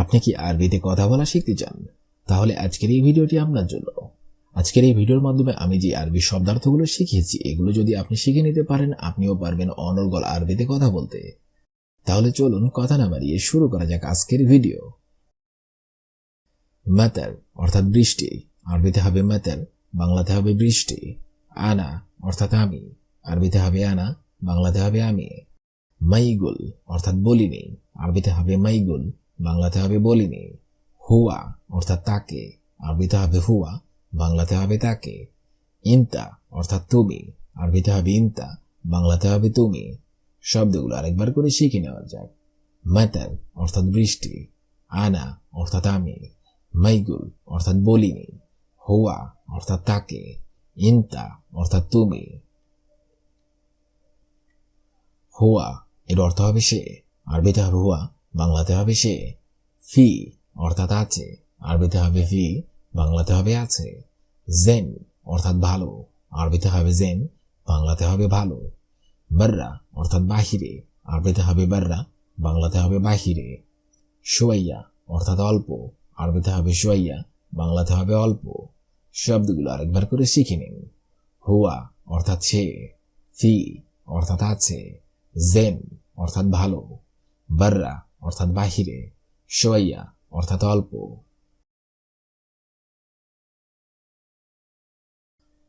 আপনি কি আরবিতে কথা বলা শিখতে চান? তাহলে আজকের এই ভিডিওটি আপনার জন্য। আজকের এই ভিডিওর মাধ্যমে আমি যে আরবি শব্দার্থগুলো শিখিয়েছি এগুলো যদি আপনি শিখে নিতে পারেন, আপনিও পারবেন অনর্গল আরবিতে কথা বলতে। তাহলে চলুন কথা না বাড়িয়ে শুরু করা যাক আজকের ভিডিও। মাতার অর্থাৎ বৃষ্টি। আরবিতে হবে মাতার বাংলাতে হবে বৃষ্টি। আনা অর্থাৎ আমি। আরবিতে হবে আনা, বাংলাতে হবে আমি। মাইগুল অর্থাৎ বলিনি। আরবিতে হবে মাইগুল। বাংলাতে হবে বলিনি। হুয়া, অর্থাৎ তাকে। আরবিতে হবে হুয়া, বাংলাতে হবে তাকে। ইন্তা, অর্থাৎ তুমি। আরবিতে হবে ইন্তা, বাংলাতে হবে তুমি। শব্দগুলো আরেকবার করে শিখে নেওয়া যাক। মাতার অর্থাৎ বৃষ্টি। আনা, অর্থাৎ আমি। মাইগুল, অর্থাৎ বলিনি। হুয়া, অর্থাৎ তাকে। ইন্তা, অর্থাৎ তুমি। হুয়া, এর অর্থ হবে সে। আরবিতে হবে হুয়া বাংলাতে হবে সে। ফি অর্থাৎ আছে। আরবিতে হবে ফি বাংলাতে হবে আছে। জেন অর্থাৎ ভালো। আরবিতে হবে জেন, বাংলাতে হবে ভালো। বার্রা অর্থাৎ বাহিরে। আরবিতে হবে বার্রা, বাংলাতে হবে বাহিরে। সোয়াইয়া অর্থাৎ অল্প। আরবিতে হবে সোয়াইয়া, বাংলাতে হবে অল্প। শব্দগুলো আরেকবার করে শিখে নিন। হুয়া অর্থাৎ সে। ফি অর্থাৎ আছে। জেন অর্থাৎ ভালো। বার্রা অর্থাৎ বাহিরে সোয়াইয়া অর্থাৎ অল্প।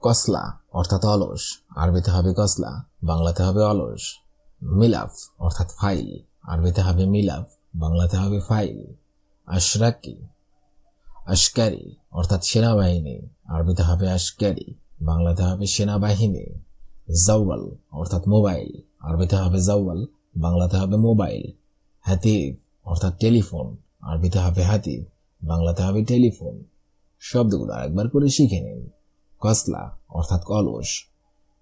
কসলা, অর্থাৎ অলস। আরবিতে হবে কসলা, বাংলাতে হবে অলস। মিলাফ, অর্থাৎ ফাইল। আরবিতে হবে মিলাফ, বাংলাতে হবে ফাইল। আশরাকি, আশকারি, অর্থাৎ সেনাবাহিনী। আরবিতে হবে আশকারি, বাংলাতে হবে সেনাবাহিনী। জাওয়াল, অর্থাৎ মোবাইল। আরবিতে হবে জাওয়াল, বাংলাতে হবে মোবাইল। হাতিব অর্থাৎ টেলিফোন, আরবিতে হবে হাতিব বাংলাতে হবে টেলিফোন। শব্দগুলো আরেকবার করে শিখে নিন। কসলা অর্থাৎ কলস,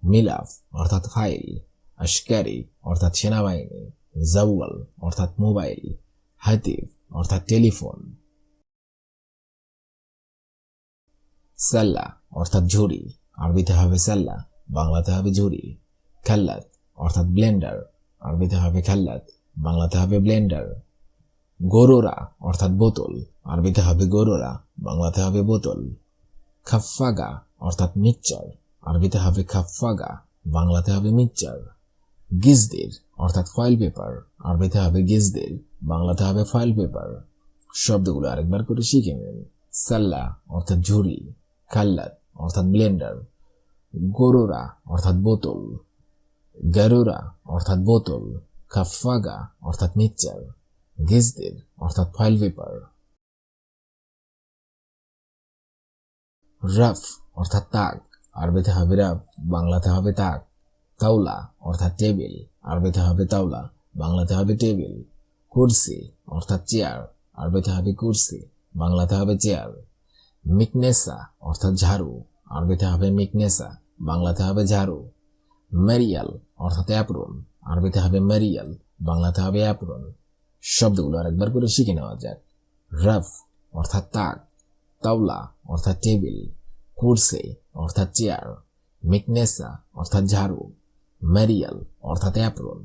মিলাফ অর্থাৎ ফাইল, আশকারি অর্থাৎ সেনাবাহিনী জাওয়াল অর্থাৎ মোবাইল হাতিব অর্থাৎ টেলিফোন। সাল্লা অর্থাৎ ঝুড়ি, আরবিতে হবে সাল্লা, বাংলাতে হবে ঝুড়ি। খাল্লাত অর্থাৎ ব্লেন্ডার, আরবিতে হবে খাল্লাত। বাংলাতে হবে ব্লেন্ডার। গরোরা, অর্থাৎ বোতল। আরবিতে হবে গরোরা, বাংলাতে হবে বোতল। খাফাগা অর্থাৎ মিক্সচার। আরবিতে হবে খাফাগা বাংলাতে হবে মিক্সচার। গিজদের, অর্থাৎ ফয়েল পেপার আরবিতে হবে গিজদের, বাংলাতে হবে ফয়েল পেপার শব্দগুলো আরেকবার করে শিখে নিন। সাল্লা, অর্থাৎ ঝুড়ি। খাল্লাত, অর্থাৎ ব্লেন্ডার। গরোরা, অর্থাৎ বোতল। গারোরা, অর্থাৎ বোতল। খাফাগা অর্থাৎ মিক্সচার গিজদের অর্থাৎ ফয়েল পেপার রাফ অর্থাৎ তাক, আরবিতে হবে রাফ বাংলাতে হবে তাক, তাওলা, অর্থাৎ টেবিল আরবিতে হবে তাওলা, বাংলাতে হবে টেবিল কুরসি, অর্থাৎ চেয়ার আরবিতে হবে কুরসি, বাংলাতে হবে চেয়ার মিকনেসা, অর্থাৎ ঝাড়ু, আরবিতে হবে মিকনেসা, বাংলাতে হবে ঝাড়ু, মেরিয়াল, অর্থাৎ অ্যাপ্রন আরবিতে হবে মেরিয়াল বাংলাতে হবে অ্যাপ্রন, শব্দগুলো আরেকবার করে শিখে নেওয়া যাক। রাফ অর্থাৎ তাক, তাওলা অর্থাৎ টেবিল, কুরসে অর্থাৎ চেয়ার, মিকনেসা অর্থাৎ ঝাড়ু ম্যারিয়াল অর্থাৎ অ্যাপ্রন।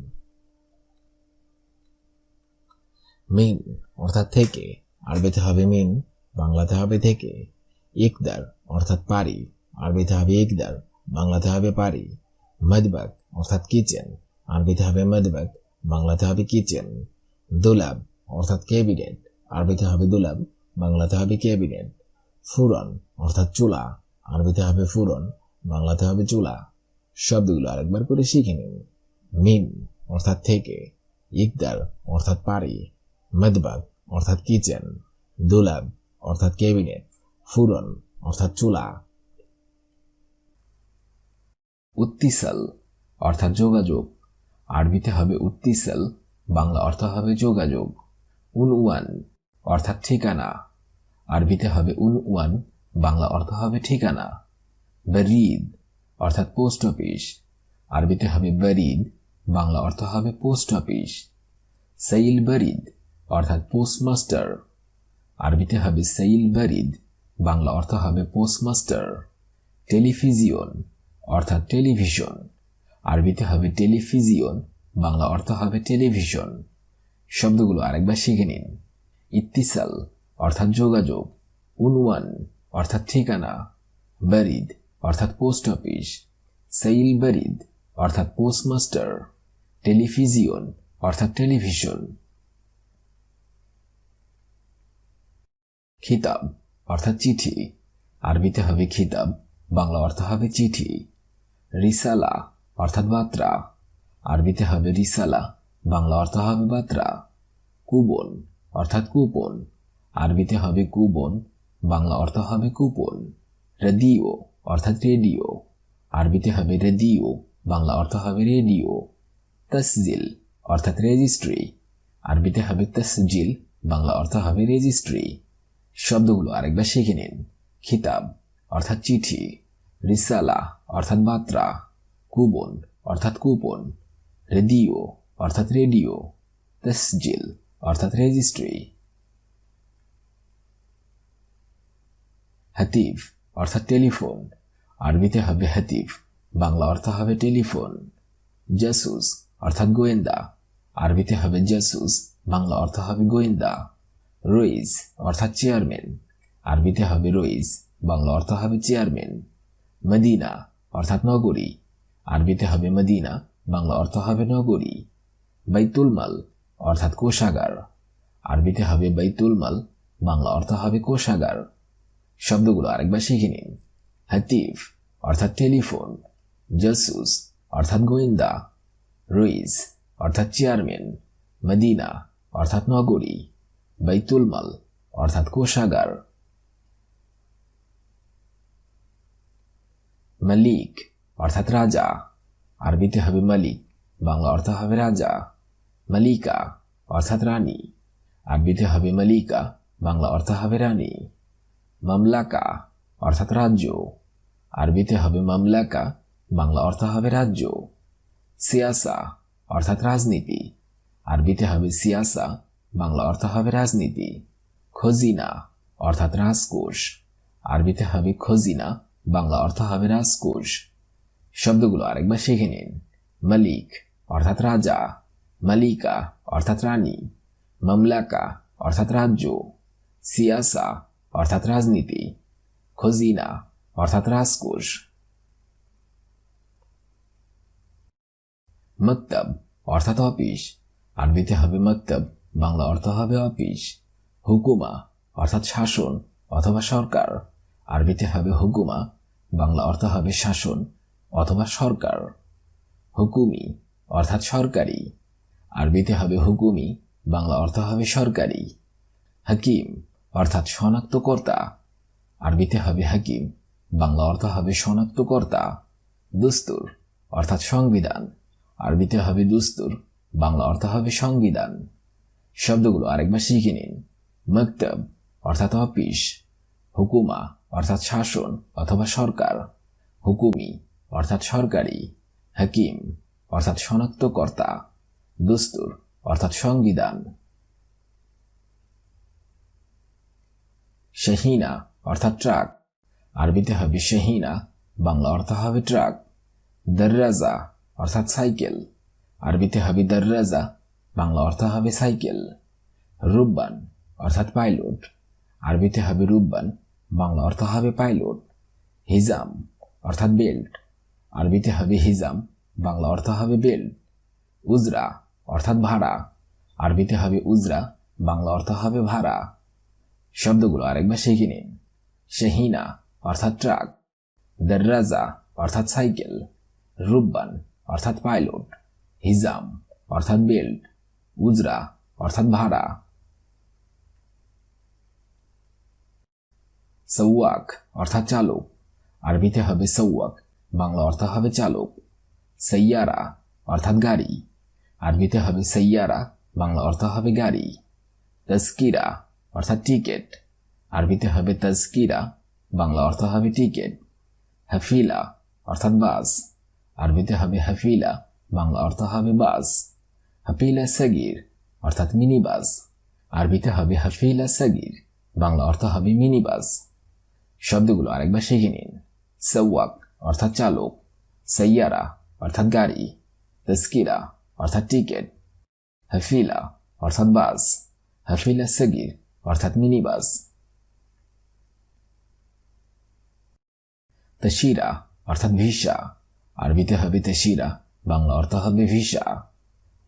মিন অর্থাৎ থেকে আরবিতে হবে মিন বাংলাতে হবে থেকে। ইকদার অর্থাৎ পারি আরবিতে হবে ইকদার বাংলাতে হবে পারি। মদবাক অর্থাৎ কিচেন আরবিতে হবে মদবাক বাংলাতে হবে কিচেন, দুলাব, অর্থাৎ ক্যাবিনেট। আরবিতে হবে দুলাব বাংলাতে হবে ক্যাবিনেট। ফুরন, অর্থাৎ চুলা। আরবিতে হবে ফুরন বাংলাতে হবে চুলা। শব্দগুলো আরেকবার করে শিখে নিন। মিন অর্থাৎ থেকে। ইকদার, অর্থাৎ পারি মদবাগ, অর্থাৎ কিচেন। দুলাব, অর্থাৎ ক্যাবিনেট। ফুরন, অর্থাৎ চুলা। উত্তিসাল, অর্থাৎ যোগাযোগ। আরবিতে হবে উত্তিসাল, বাংলা অর্থ হবে যোগাযোগ। উন ওয়ান অর্থাৎ ঠিকানা। আরবিতে হবে উন ওয়ান বাংলা অর্থ হবে ঠিকানা। বেরিদ, অর্থাৎ পোস্ট অফিস। আরবিতে হবে বেরিদ, বাংলা অর্থ হবে পোস্ট অফিস। সেইল বেরিদ, অর্থাৎ পোস্টমাস্টার। আরবিতে হবে সেইল বেরিদ, বাংলা অর্থ হবে পোস্টমাস্টার। টেলিভিজিয়ন অর্থাৎ টেলিভিশন। আরবিতে হবে টেলিভিজিয়ন বাংলা অর্থ হবে টেলিভিশন। শব্দগুলো আরেকবার শিখে নিন। ইত্তিসাল, অর্থাৎ যোগাযোগ। উনওয়ান, অর্থাৎ ঠিকানা। বারিদ, অর্থাৎ পোস্ট অফিস। সেইল বারিদ, অর্থাৎ পোস্টমাস্টার। টেলিভিজিয়ন অর্থাৎ টেলিভিশন। খিতাব, অর্থাৎ চিঠি। আরবিতে হবে খিতাব, বাংলা অর্থ হবে চিঠি। রিসালা অর্থাৎ বার্তা আরবিতে হবে রিসালা, বাংলা অর্থ হবে বার্তা কুবন অর্থাৎ কুপন। আরবিতে হবে কুবন বাংলা অর্থ হবে কুপন। রেডিও, অর্থাৎ রেডিও। আরবিতে হবে রেডিও, বাংলা অর্থ হবে রেডিও। তসজিল, অর্থাৎ রেজিস্ট্রি। আরবিতে হবে তসজিল, বাংলা অর্থ হবে রেজিস্ট্রি। শব্দগুলো আরেকবার শিখে নিন। খিতাব, অর্থাৎ চিঠি। রিসালা, অর্থাৎ বার্তা কুবন অর্থাৎ কুপন, রেডিও, অর্থাৎ রেডিও, তসজিল, অর্থাৎ রেজিস্ট্রি হাতিফ, অর্থাৎ টেলিফোন আরবিতে হবে হাতিফ, বাংলা অর্থ হবে টেলিফোন জাসুস, অর্থাৎ গোয়েন্দা, আরবিতে হবে জাসুস, বাংলা অর্থ হবে গোয়েন্দা, রইস, অর্থাৎ চেয়ারম্যান আরবিতে হবে রইস, বাংলা অর্থ হবে চেয়ারম্যান মদিনা, অর্থাৎ নগরী আরবিতে হবে মদিনা, বাংলা অর্থ হবে নগরী। বাইতুল মাল, অর্থাৎ কোষাগার। আরবিতে হবে বাইতুল মাল, বাংলা অর্থ হবে কোষাগার। শব্দগুলো আরেকবার শিখে নিন। হাতিফ, অর্থাৎ টেলিফোন। জাসুস, অর্থাৎ গোয়েন্দা। রইস, অর্থাৎ চেয়ারম্যান। মদিনা, অর্থাৎ নগরী। বাইতুল মাল, অর্থাৎ কোষাগার। মালিক অর্থাৎ রাজা। আরবিতে হবে মালিক, বাংলা অর্থ হবে রাজা। মালিকা, অর্থাৎ রানী। আরবিতে হবে মালিকা, বাংলা অর্থ হবে রানী। মামলাকা, অর্থাৎ রাজ্য। আরবিতে হবে মামলাকা, বাংলা অর্থ হবে রাজ্য। সিয়াসা, অর্থাৎ রাজনীতি। আরবিতে হবে সিয়াসা, বাংলা অর্থ হবে রাজনীতি। খজিনা, অর্থাৎ রাজকোষ। আরবিতে হবে খজিনা, বাংলা অর্থ হবে রাজকোষ। শব্দগুলো আরেকবার শিখে নিন। মালিক, অর্থাৎ রাজা। মালিকা, অর্থাৎ রানী। মামলাকা, অর্থাৎ রাজ্য। সিয়াসা, অর্থাৎ রাজনীতি। খজিনা, অর্থাৎ রাজকোষ। মক্তব, অর্থাৎ অফিস। আরবিতে হবে মক্তব, বাংলা অর্থ হবে অফিস। হুকুমা, অর্থাৎ শাসন অথবা সরকার। আরবিতে হবে হুকুমা, বাংলা অর্থ হবে শাসন। অথবা সরকার। হুকুমি, অর্থাৎ সরকারি। আরবিতে হবে হুকুমি, বাংলা অর্থ হবে সরকারি। হাকিম, অর্থাৎ শনাক্তকর্তা। আরবিতে হবে হাকিম, বাংলা অর্থ হবে শনাক্তকর্তা। দুস্তুর, অর্থাৎ সংবিধান। আরবিতে হবে দুস্তুর, বাংলা অর্থ হবে সংবিধান। শব্দগুলো আরেকবার শিখে নিন। মক্তব, অর্থাৎ অফিস। হুকুমা, অর্থাৎ শাসন অথবা সরকার। হুকুমি অর্থাৎ সরকারি, হাকিম, অর্থাৎ শনাক্তকর্তা, দুস্তুর, অর্থাৎ সংবিধান। শাহিনা, অর্থাৎ ট্রাক। আরবিতে হবে শাহিনা, বাংলা অর্থ হবে ট্রাক। দর্রাজা, অর্থাৎ সাইকেল। আরবিতে হবে দর্রাজা, বাংলা অর্থ হবে সাইকেল। রুব্বান অর্থাৎ পাইলট। আরবিতে হবে রুব্বান বাংলা অর্থ হবে পাইলট। হিজাম, অর্থাৎ বেল্ট। আরবিতে হবে হিজাম, বাংলা অর্থ হবে বেল। উজরা, অর্থাৎ ভাড়া। আরবিতে হবে উজরা, বাংলা অর্থ হবে ভাড়া। শব্দগুলো আরেকবার শিখে নিন। শাহিনা, অর্থাৎ ট্রাক। দর্রাজা, অর্থাৎ সাইকেল। রুব্বান, অর্থাৎ পাইলট। হিজাম, অর্থাৎ বেল্ট। উজরা, অর্থাৎ ভাড়া। সৌয়াক, অর্থাৎ চালক। আরবিতে হবে সৌয়াক। বাংলা অর্থ হবে চালক সৈয়ারা অর্থাৎ গাড়ি। আরবিতে হবে সৈয়ারা বাংলা অর্থ হবে গাড়ি। তস্কিরা অর্থাৎ টিকেট। আরবিতে হবে তস্কিরা বাংলা অর্থ হবে টিকেট। হাফিলা, অর্থাৎ বাস। আরবিতে হবে হাফিলা, বাংলা অর্থ হবে বাস। হাফিলা সগির, অর্থাৎ মিনি বাস আরবিতে হবে হাফিলা সগির, বাংলা অর্থ হবে মিনি বাস শব্দগুলো আরেকবার শিখে নিন। সৌয়াক অর্থাৎ চালক সৈয়ারা অর্থাৎ গাড়ি, তস্কিরা, অর্থাৎ টিকেট, হাফিলা, অর্থাৎ বাস, হাফিলা সগির, অর্থাৎ মিনি বাস তশিরা অর্থাৎ ভিসা, আরবিতে হবে তশিরা বাংলা অর্থ হবে ভিসা।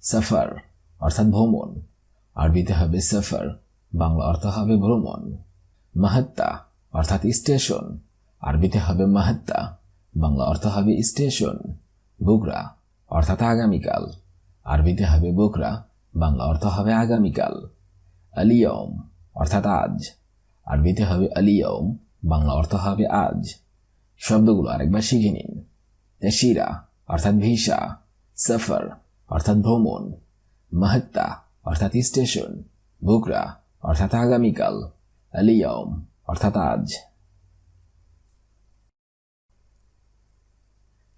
সফর, অর্থাৎ ভ্রমণ, আরবিতে হবে সফর, বাংলা অর্থ হবে ভ্রমণ। মাহাত্তা, অর্থাৎ স্টেশন, আরবিতে হবে মাহাত্তা। বাংলা অর্থ হবে স্টেশন বুকরা অর্থাৎ আগামীকাল। আরবিতে হবে বুকরা বাংলা অর্থ হবে আগামীকাল। আলিয়ম, অর্থাৎ আজ। আরবিতে হবে আলিয়ম, বাংলা অর্থ হবে আজ। শব্দগুলো আরেকবার শিখে নিন। তেশিরা অর্থাৎ ভিসা। সফর, অর্থাৎ ভ্রমণ। মাহাত্তা, অর্থাৎ স্টেশন। বুকরা অর্থাৎ আগামীকাল। আলিয়ম, অর্থাৎ আজ।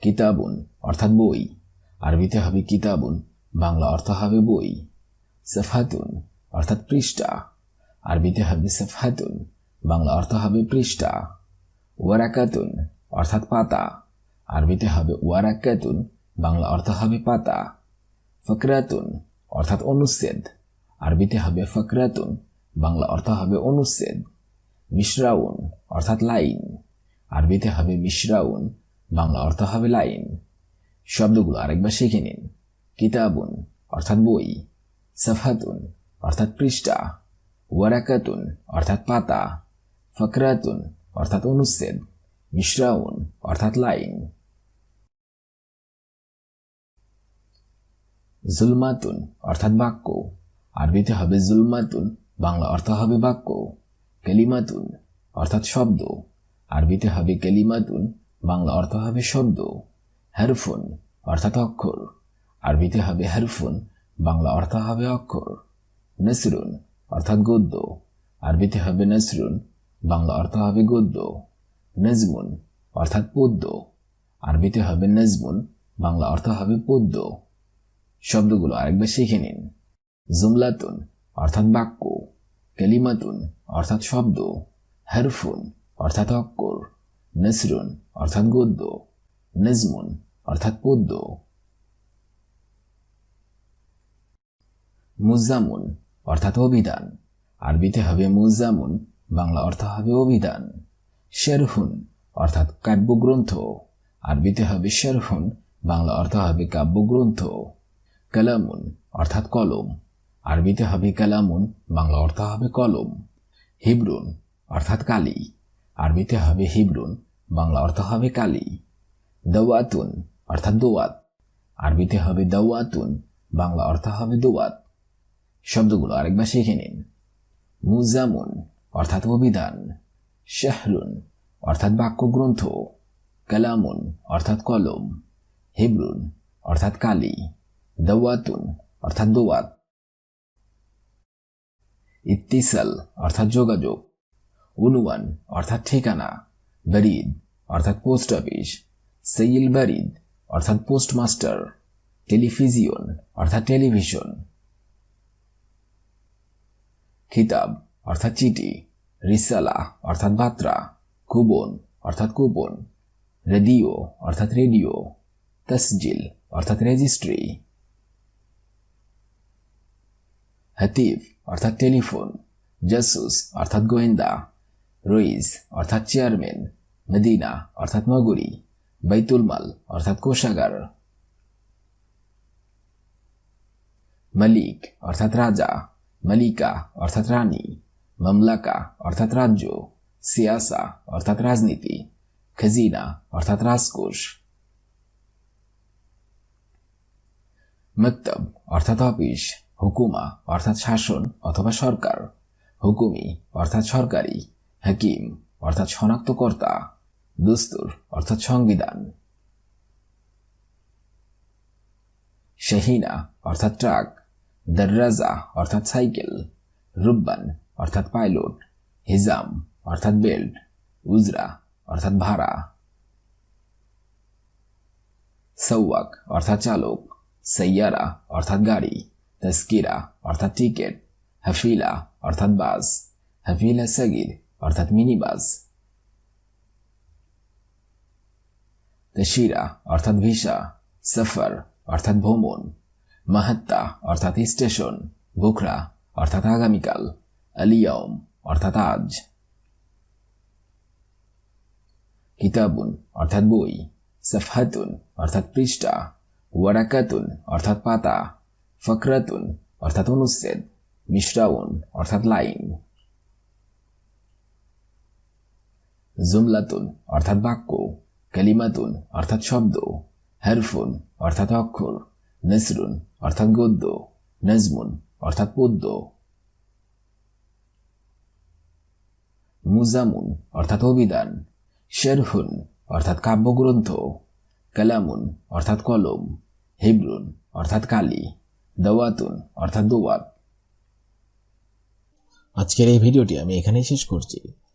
কিতাবুন, অর্থাৎ বই। আরবিতে হবে কিতাবুন, বাংলা অর্থ হবে বই। সফাতুন, অর্থাৎ পৃষ্ঠা। আরবিতে হবে সফাতুন, বাংলা অর্থ হবে পৃষ্ঠা। ওয়ারাকাতুন, অর্থাৎ পাতা। আরবিতে হবে ওয়ারাকাতুন, বাংলা অর্থ হবে পাতা। ফকরাতুন, অর্থাৎ অনুচ্ছেদ। আরবিতে হবে ফকরাতুন, বাংলা অর্থ হবে অনুচ্ছেদ। মিশ্রাউন, অর্থাৎ লাইন। আরবিতে হবে মিশ্রাউন বাংলা অর্থ হবে লাইন। শব্দগুলো আরেকবার শিখে নিন। কিতাবুন, অর্থাৎ বই। সাফাতুন, অর্থাৎ পৃষ্ঠা। ওয়ারাকাতুন, অর্থাৎ পাতা। ফকরাতুন, অর্থাৎ অনুচ্ছেদ। মিশ্রাউন, অর্থাৎ লাইন। জুলমাতুন, অর্থাৎ বাক্য। আরবিতে হবে জুলমাতুন, বাংলা অর্থ হবে বাক্য। কেলিমাতুন, অর্থাৎ শব্দ। আরবিতে হবে কেলিমাতুন বাংলা অর্থ হবে শব্দ হেরফোন অর্থাৎ অক্ষর। আরবিতে হবে হেরফোন, বাংলা অর্থ হবে অক্ষর। নসরুন অর্থাৎ গদ্য। আরবিতে হবে নসরুন, বাংলা অর্থ হবে গদ্য। নজমুন অর্থাৎ পদ্য। আরবিতে হবে নজমুন, বাংলা অর্থ হবে পদ্য। শব্দগুলো আরেকবার শিখে নিন। জুমলাতুন অর্থাৎ বাক্য। কেলিমাতুন অর্থাৎ শব্দ। হেরফুন অর্থাৎ অক্ষর। নসরুন, অর্থাৎ গদ্য। নজমুন, অর্থাৎ পদ্য। মুজামুন, অর্থাৎ অভিধান। আরবিতে হবে মুজামুন, বাংলা অর্থ হবে অভিধান। শেরহুন, অর্থাৎ কাব্যগ্রন্থ। আরবিতে হবে শেরহুন, বাংলা অর্থ হবে কাব্যগ্রন্থ। কালামুন, অর্থাৎ কলম। আরবিতে হবে কালামুন, বাংলা অর্থ হবে কলম। হিব্রুন, অর্থাৎ কালি। আরবিতে হবে হিব্রুন বাংলা অর্থ হবে কালি। দওয়াতুন, অর্থাৎ দোয়াত। আরবিতে হবে দওয়াতুন, বাংলা অর্থ হবে দোয়াত। শব্দগুলো আরেকবার শিখে নিন। মুজামুন, অর্থাৎ অভিধান। শাহরুন, অর্থাৎ বাক্যগ্রন্থ। কালামুন, অর্থাৎ কলম। হিব্রুন, অর্থাৎ কালি। দওয়াতুন, অর্থাৎ দোয়াত। ইত্তিসাল, অর্থাৎ যোগাযোগ। উনুয়ান অর্থাৎ ঠিকানা। বারিদ অর্থাৎ পোস্ট অফিস সেইল বারিদ অর্থাৎ পোস্টমাস্টার টেলিভিজিয়ন অর্থাৎ টেলিভিশন খিতাব অর্থাৎ চিঠি. রিসালা অর্থাৎ বাত্রা কুবন অর্থাৎ কুপন রেডিও অর্থাৎ রেডিও তসজিল অর্থাৎ রেজিস্ট্রি হাতিফ অর্থাৎ টেলিফোন জাসুস অর্থাৎ গোয়েন্দা. রইস, অর্থাৎ চেয়ারম্যান, মদিনা, অর্থাৎ নগরী বাইতুল মাল, অর্থাৎ কোষাগার। মালিক, অর্থাৎ রাজা। মালিকা, অর্থাৎ রানী। মামলাকা, অর্থাৎ রাজ্য। সিয়াসা, অর্থাৎ রাজনীতি। খাজিনা, অর্থাৎ রাজকোষ। মক্তব, অর্থাৎ অফিস। হুকুমা, অর্থাৎ শাসন অথবা সরকার। হুকুমি, অর্থাৎ সরকারি। হাকিম, অর্থাৎ শনাক্তকর্তা, দুস্তুর, অর্থাৎ সংবিধান। শাহিনা, অর্থাৎ ট্রাক। দর্রাজা, অর্থাৎ সাইকেল। রুব্বান, অর্থাৎ পাইলট। হিজাম, অর্থাৎ বেল্ট। উজরা, অর্থাৎ ভাড়া। সৌয়াক অর্থাৎ চালক। সৈয়ারা অর্থাৎ গাড়ি। তস্কিরা, অর্থাৎ টিকেট। হাফিলা, অর্থাৎ বাস। হাফিলা সগির অর্থাৎ মিনি বাস তশিরা অর্থাৎ ভিসা। সফর অর্থাৎ ভ্রমণ। মাহাত্তা অর্থাৎ স্টেশন। বুখরা অর্থাৎ আগামীকাল। আলিয়ম অর্থাৎ আজ। কিতাবুন অর্থাৎ বই। সফহাতুন অর্থাৎ পৃষ্ঠা। ওয়ারাকাতুন অর্থাৎ পাতা। ফকরাতুন অর্থাৎ অনুচ্ছেদ। মিশ্রাউন অর্থাৎ লাইন। জুমলাতুন, অর্থাৎ বাক্য, কালিমাতুন, অর্থাৎ শব্দ, হারফুন, অর্থাৎ অক্ষর, নসরুন, অর্থাৎ গদ্য, নজমুন, অর্থাৎ পদ্য। মুজামুন, অর্থাৎ অভিধান। শেরহুন, অর্থাৎ কাব্যগ্রন্থ। কালামুন, অর্থাৎ কলম। হিব্রুন, অর্থাৎ কালি। দাওয়াতুন, অর্থাৎ দোয়াত। আজকের এই ভিডিওটি আমি এখানেই শেষ করছি।